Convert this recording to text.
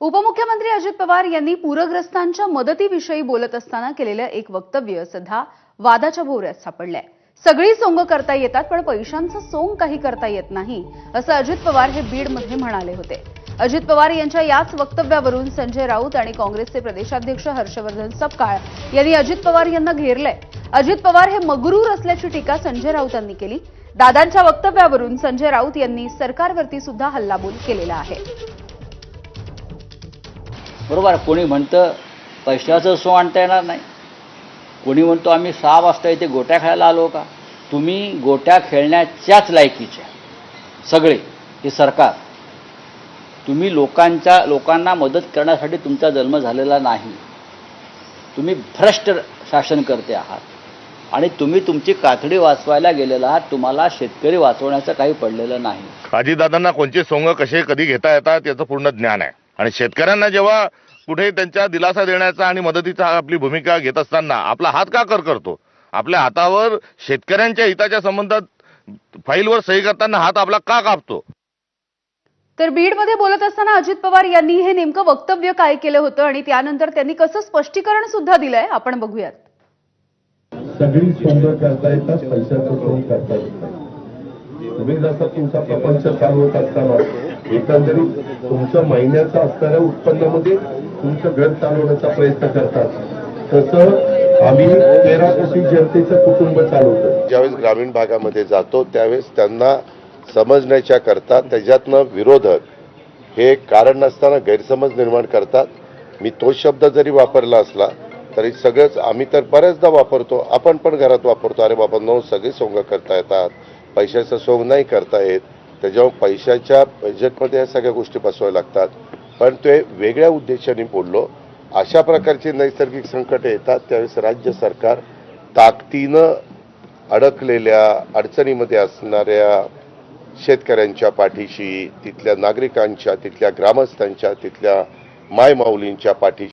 उपमुख्यमंत्री अजित पवार यांनी पूरग्रस्तांच्या मदतीविषयी बोलत असताना केलेलं एक वक्तव्य सध्या वादाच्या भोवऱ्यात सापडलंय. सगळी सोंग करता येतात पण पैशांचं सोंग काही करता येत नाही असं अजित पवार हे बीडमध्ये म्हणाले होते. अजित पवार यांच्या याच वक्तव्यावरून संजय राऊत आणि काँग्रेसचे प्रदेशाध्यक्ष हर्षवर्धन सपकाळ यांनी अजित पवार यांना घेरलंय. अजित पवार हे मगरूर असल्याची टीका संजय राऊतांनी केली. दादांच्या वक्तव्यावरून संजय राऊत यांनी सरकारवरती सुद्धा हल्लाबोल केलेला आहे. बरोबर कोणी म्हणतं पैशाचं सो आणता येणार नाही. कोणी म्हणतो आम्ही सहा वाजता इथे गोट्या खेळायला आलो का? तुम्ही गोट्या खेळण्याच्याच लायकीच्या सगळे हे सरकार. तुम्ही लोकांच्या लोकांना मदत करण्यासाठी तुमचा जन्म झालेला नाही. तुम्ही भ्रष्ट शासन करते आहात. आणि तुम्ही तुमची कातडी वाचवायला गेलेला आहात तुम्हाला शेतकरी वाचवण्याचं काही पडलेलं नाही. अजितदादांना कोणते सोंग कसे कधी घेता येतात याचं पूर्ण ज्ञान आहे. आणि शेतकऱ्यांना जेव्हा कुठे त्यांच्या दिलासा देण्याचा आणि मदतीचा आपली भूमिका घेत असताना आपला हात का कर करतो आपल्या हातावर शेतकऱ्यांच्या हिताच्या संबंधात फाईलवर सही करताना हात आपला का कापतो? तर बीडमध्ये बोलत असताना अजित पवार यांनी हे नेमकं वक्तव्य काय केलं होतं आणि त्यानंतर त्यांनी कसं स्पष्टीकरण सुद्धा दिलंय? आपण बघूयात. सगळी सोंग करता येतात पैशाचं करता येत नाही. तुम्ही जसं तुमचा प्रपंच चालवत असताना एकंदरीत तुमचं महिन्याचा असणाऱ्या उत्पन्नामध्ये तुमचं घर चालवण्याचा प्रयत्न करतात. तसं आम्ही तेरा कोटी जनतेचं कुटुंब चालवतो. ज्यावेळेस ग्रामीण भागामध्ये जातो त्यावेळेस त्यांना समजण्याच्या करता त्याच्यातनं विरोधक हे कारण नसताना गैरसमज निर्माण करतात. मी तो शब्द जरी वापरला असला तरी सगळंच आम्ही तर बऱ्याचदा वापरतो. आपण पण घरात वापरतो. अरे बाबा नो सगळे सोंग करता येतात. पैशाचं सोंग नाही करता येत. त्याच्यामुळे पैशाच्या बजेटमध्ये या सगळ्या गोष्टी बसवाव्या लागतात. पण ते वेगळ्या उद्देशाने बोललो. अशा प्रकारची नैसर्गिक संकटे येतात त्यावेळेस राज्य सरकार ताकदीनं अडकलेल्या अडचणीमध्ये असणाऱ्या शेतकऱ्यांच्या पाठीशी तिथल्या नागरिकांच्या तिथल्या ग्रामस्थांच्या तिथल्या मायमाऊलींच्या पाठीशी